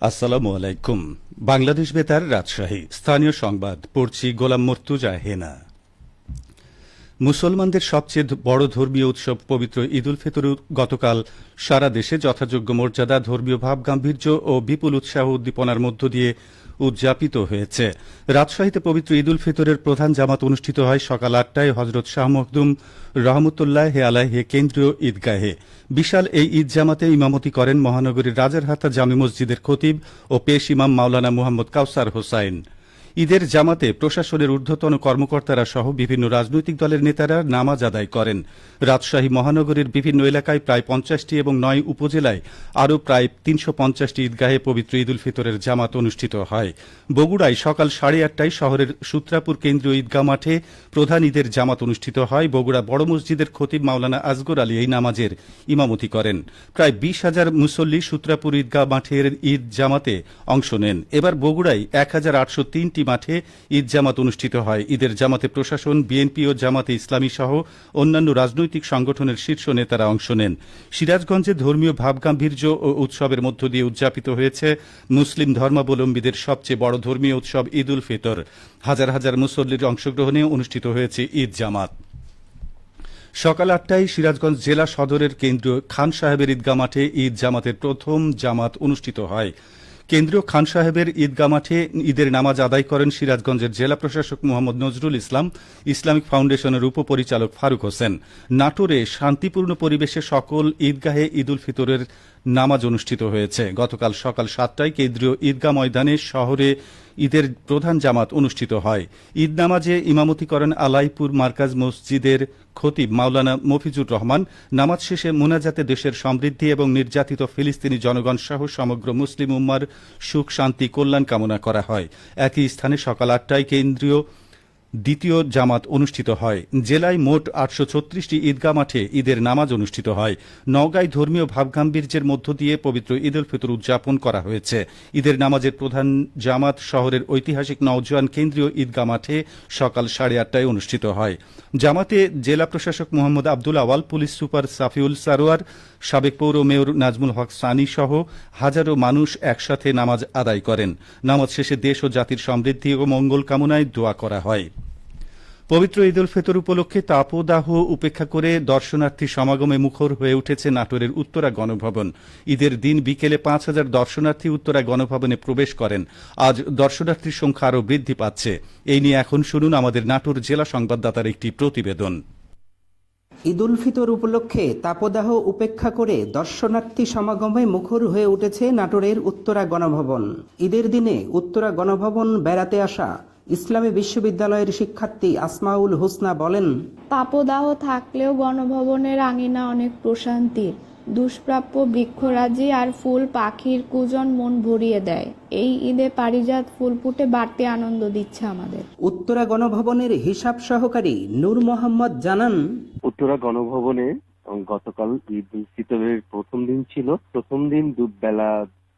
আসসালামু আলাইকুম। বাংলাদেশ বেতার রাজশাহী। স্থানীয় সংবাদ পড়ছি গোলাম মর্তুজা হেনা। মুসলমানদের সবচেয়ে বড় ধর্মীয় উৎসব পবিত্র ঈদ উল ফিতর গতকাল সারা দেশে যথাযোগ্য মর্যাদা, ধর্মীয় ভাব, গাম্ভীর্য ও বিপুল উৎসাহ উদ্দীপনার মধ্য দিয়ে উদযাপিত হয়েছে। রাজশাহীতে পবিত্র ঈদ উল ফিতরের প্রধান জামাত অনুষ্ঠিত হয় সকাল আটটায় হজরত শাহ মখদুম রহমতুল্লাহ হে আলাহে কেন্দ্রীয় ঈদগাহে। বিশাল এই ঈদ জামাতে ইমামতি করেন মহানগরীর রাজারহাতা জামি মসজিদের খতিব ও পেশ ইমাম মাওলানা মোহাম্মদ কাউসার হোসাইন। ঈদের জামাতে প্রশাসনের ঊর্ধ্বতন কর্মকর্তারা সহ বিভিন্ন রাজনৈতিক দলের নেতারা নামাজ আদায় করেন। রাজশাহী মহানগরীর বিভিন্ন এলাকায় প্রায় পঞ্চাশটি এবং নয় উপজেলায় আরও প্রায় তিনশো পঞ্চাশটি ঈদগাহে পবিত্র ঈদ উল ফিতরের জামাত অনুষ্ঠিত হয়। বগুড়ায় সকাল সাড়ে আটটায় শহরের সূত্রাপুর কেন্দ্রীয় ঈদগাহ মাঠে প্রধান ঈদের জামাত অনুষ্ঠিত হয়। বগুড়া বড় মসজিদের খতিব মাওলানা আজগর আলী এই নামাজের ইমামতি করেন। প্রায় বিশ হাজার মুসল্লি সূত্রাপুর ঈদগাহ মাঠের ঈদ জামাতে অংশ নেন। এবার বগুড়ায় এক হাজার আটশো তিনটি মাঠে ঈদ জামাত অনুষ্ঠিত হয়। ঈদের জামাতে প্রশাসন, বিএনপি ও জামাতে ইসলামী সহ অন্যান্য রাজনৈতিক সংগঠনের শীর্ষ নেতারা অংশ নেন। সিরাজগঞ্জে ধর্মীয় ভাবগাম্ভীর্য ও উৎসবের মধ্য দিয়ে উদযাপিত হয়েছে মুসলিম ধর্মাবলম্বীদের সবচেয়ে বড় ধর্মীয় উৎসব ঈদ উল ফিতর। হাজার হাজার মুসল্লির অংশগ্রহণে অনুষ্ঠিত হয়েছে ঈদ জামাত। সকাল আটটায় সিরাজগঞ্জ জেলা সদরের কেন্দ্রীয় খান সাহেবের ঈদগাহ মাঠে ঈদ জামাতের প্রথম জামাত অনুষ্ঠিত হয়। কেন্দ্রীয় খান সাহেবের ঈদগা মাঠে ঈদের নামাজ আদায় করেন সিরাজগঞ্জের জেলা প্রশাসক মোহাম্মদ নজরুল ইসলাম, ইসলামিক ফাউন্ডেশনের উপপরিচালক ফারুক হোসেন। নাটোরে শান্তিপূর্ণ পরিবেশে সকল ঈদগাহে ঈদ উল ফিতরের নামাজ অনুষ্ঠিত হয়েছে। গতকাল সকাল সাতটায় কেন্দ্রীয় ঈদগা ময়দানে শহরে ঈদের প্রধান জামাত অনুষ্ঠিত হয়। ঈদ নামাজে ইমামতি করেন আলাইপুর মার্কাজ মসজিদের খতিব মাওলানা মফিজুর রহমান। নামাজ শেষে মোনাজাতে দেশের সমৃদ্ধি এবং নির্যাতিত ফিলিস্তিনি জনগণ সহ সমগ্র মুসলিম উম্মার সুখ, শান্তি, কল্যাণ কামনা করা হয়। একই স্থানে সকাল আটটায় কেন্দ্রীয় দ্বিতীয় জামাত অনুষ্ঠিত হয়। জেলায় মোট আটশো ছত্রিশটি ঈদগাহ মাঠে ঈদের নামাজ অনুষ্ঠিত হয়। নওগাঁয় ধর্মীয় ভাবগাম্ভীর্যের মধ্য দিয়ে পবিত্র ঈদ উল ফিতর উদযাপন করা হয়েছে। ঈদের নামাজের প্রধান জামাত শহরের ঐতিহাসিক নওজোয়ান কেন্দ্রীয় ঈদগাহ মাঠে সকাল সাড়ে আটটায় অনুষ্ঠিত হয়। জামাতে জেলা প্রশাসক মোহাম্মদ আব্দুল আওয়াল, পুলিশ সুপার সাফিউল সারোয়ার, সাবেক পৌর মেয়র নাজমুল হক সানি সহ হাজারো মানুষ একসাথে নামাজ আদায় করেন। নামাজ শেষে দেশ ও জাতির সমৃদ্ধি ও মঙ্গল কামনায় দোয়া করা হয়। পবিত্র ঈদ উল ফিতর উপলক্ষে তাপদাহ উপেক্ষা করে দর্শনার্থী সমাগমে মুখর হয়ে উঠেছে নাটোরের উত্তরা গণভবন। ঈদের দিন বিকেলে পাঁচ হাজার দর্শনার্থী উত্তরা গণভবনে প্রবেশ করেন। আজ দর্শনার্থীর সংখ্যা আরও বৃদ্ধি পাচ্ছে। এই নিয়ে এখন শুনুন আমাদের নাটোর জেলা সংবাদদাতার একটি প্রতিবেদন। ঈদ উল ফিতর উপলক্ষে তাপদাহ উপেক্ষা করে দর্শনার্থী সমাগমে মুখর হয়ে উঠেছে নাটোরের উত্তরা গণভবন। ঈদের দিনে উত্তরা গণভবন বেড়াতে আসা ইসলামী বিশ্ববিদ্যালয়ের শিক্ষার্থী আসমাউল হুসনা বলেন তাপদাহ থাকলেও গণভবনের আঙিনা অনেক প্রশান্তির দুষ্প্রাপ্য বৃক্ষরাজি আর ফুল পাখির কুজন মন ভরিয়ে দেয়। এই ঈদে পারিজাত ফুল ফুটে বাড়তি আনন্দ দিচ্ছে আমাদের। উত্তরা গণভবনের হিসাব সহকারী নূর মোহাম্মদ জানান উত্তরা গণভবনে গতকাল ঈদ উল ফিতরের প্রথম দিন ছিল। প্রথম দিন দুপুরবেলা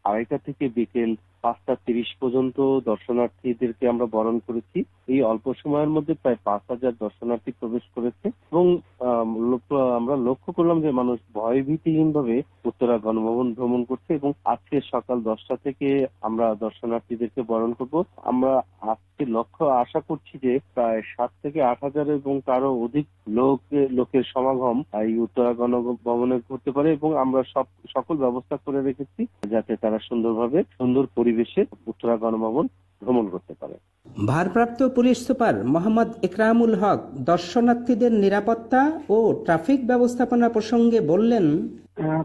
আড়াইটা থেকে বিকেল পাঁচটা তিরিশ পর্যন্ত দর্শনার্থীদেরকে আমরা বরণ করেছি। এই অল্প সময়ের মধ্যে প্রায় পাঁচ হাজার দর্শনার্থী প্রবেশ করেছে এবং আমরা লক্ষ্য করলাম যে মানুষ ভয়ভীতিহীন ভাবে উত্তরা গণভবন ভ্রমণ করছে এবং আজকে সকাল দশটা থেকে আমরা দর্শনার্থীদেরকে বরণ করব। আমরা আজকে লক্ষ্য আশা করছি যে প্রায় সাত থেকে আট হাজার এবং তারও অধিক লোক, লোকের সমাগম এই উত্তরা গণভবনে ঘটতে পারে এবং আমরা সব, সকল ব্যবস্থা করে রেখেছি যাতে তারা সুন্দরভাবে সুন্দর পরিবেশে উত্তরা গণভবন ভ্রমণ করতে পারে। ভারপ্রাপ্ত পুলিশ সুপার মোহাম্মদ ইকরামুল হক দর্শনার্থীদের নিরাপত্তা ও ট্রাফিক ব্যবস্থাপনা প্রসঙ্গে বললেন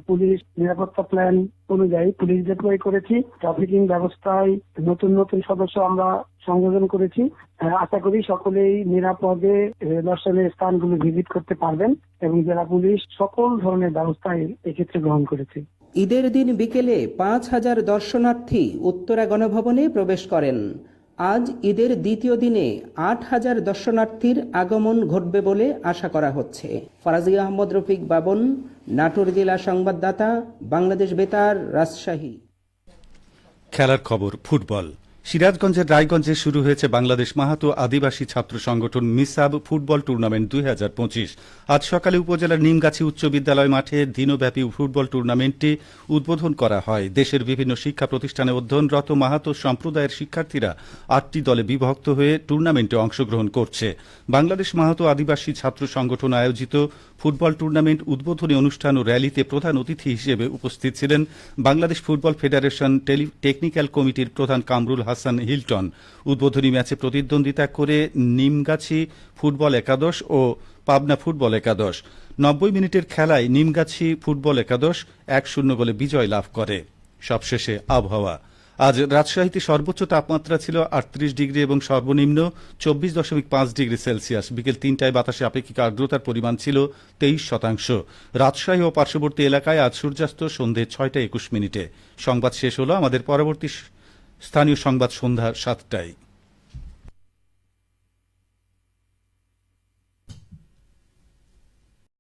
পুলিশ নিরাপত্তা প্ল্যান অনুযায়ী পুলিশ ডিপ্লয় করেছি ট্রাফিকিং ব্যবস্থায় নতুন নতুন সদস্য আমরা সংযোজন করেছি। আশা করি সকলেই নিরাপদে দর্শনের স্থানগুলো ভিজিট করতে পারবেন এবং জেলা পুলিশ সকল ধরনের ব্যবস্থা এ- এক্ষেত্রে গ্রহণ করেছে। ঈদের দিন বিকেলে পাঁচ হাজার দর্শনার্থী উত্তরা গণভবনে প্রবেশ করেন। আজ ঈদের দ্বিতীয় দিনে আট হাজার দর্শনার্থীর আগমন ঘটবে বলে আশা করা হচ্ছে। ফরাজি আহমদ রফিক বাবন, নাটোর জেলা সংবাদদাতা, বাংলাদেশ বেতার, রাজশাহী। খেলার খবর, ফুটবল। সিরাজগঞ্জের রায়গঞ্জে শুরু হয়েছে বাংলাদেশ মাহাতো আদিবাসী ছাত্র সংগঠন মিসাব ফুটবল টুর্নামেন্ট দুই হাজার পঁচিশ। আজ সকালে উপজেলার নিমগাছি উচ্চ বিদ্যালয় মাঠে দিনব্যাপী ফুটবল টুর্নামেন্টটি উদ্বোধন করা হয়। দেশের বিভিন্ন শিক্ষা প্রতিষ্ঠানে অধ্যয়নরত মাহাতো সম্প্রদায়ের শিক্ষার্থীরা আটটি দলে বিভক্ত হয়ে টুর্নামেন্টে অংশগ্রহণ করছে। বাংলাদেশ মাহাতো আদিবাসী ছাত্র সংগঠন আয়োজিত ফুটবল টুর্নামেন্ট উদ্বোধনী অনুষ্ঠান ও র্যালিতে প্রধান অতিথি হিসেবে উপস্থিত ছিলেন বাংলাদেশ ফুটবল ফেডারেশন টেকনিক্যাল কমিটির প্রধান কামরুল হাসান হিলটন। উদ্বোধনী ম্যাচে প্রতিদ্বন্দ্বিতা করে নিমগাছি ফুটবল একাদশ ও পাবনা ফুটবল একাদশ। নব্বই মিনিটের খেলায় নিমগাছি ফুটবল একাদশ এক শূন্য গোলে বিজয় লাভ করে। সবশেষে আবহাওয়া। আজ রাজশাহীতে সর্বোচ্চ তাপমাত্রা ছিল আটত্রিশ ডিগ্রি এবং সর্বনিম্ন চব্বিশ দশমিক পাঁচ ডিগ্রি সেলসিয়াস। বিকেল তিনটায় বাতাসে আপেক্ষিক আর্দ্রতার পরিমাণ ছিল তেইশ শতাংশ। রাজশাহী ও পার্শ্ববর্তী এলাকায় আজ সূর্যাস্ত সন্ধে ছয়টা একুশ মিনিটে। সংবাদ শেষ হলো আমাদের পরবর্তী স্থানীয় সংবাদ সন্ধ্যা সাতটায়।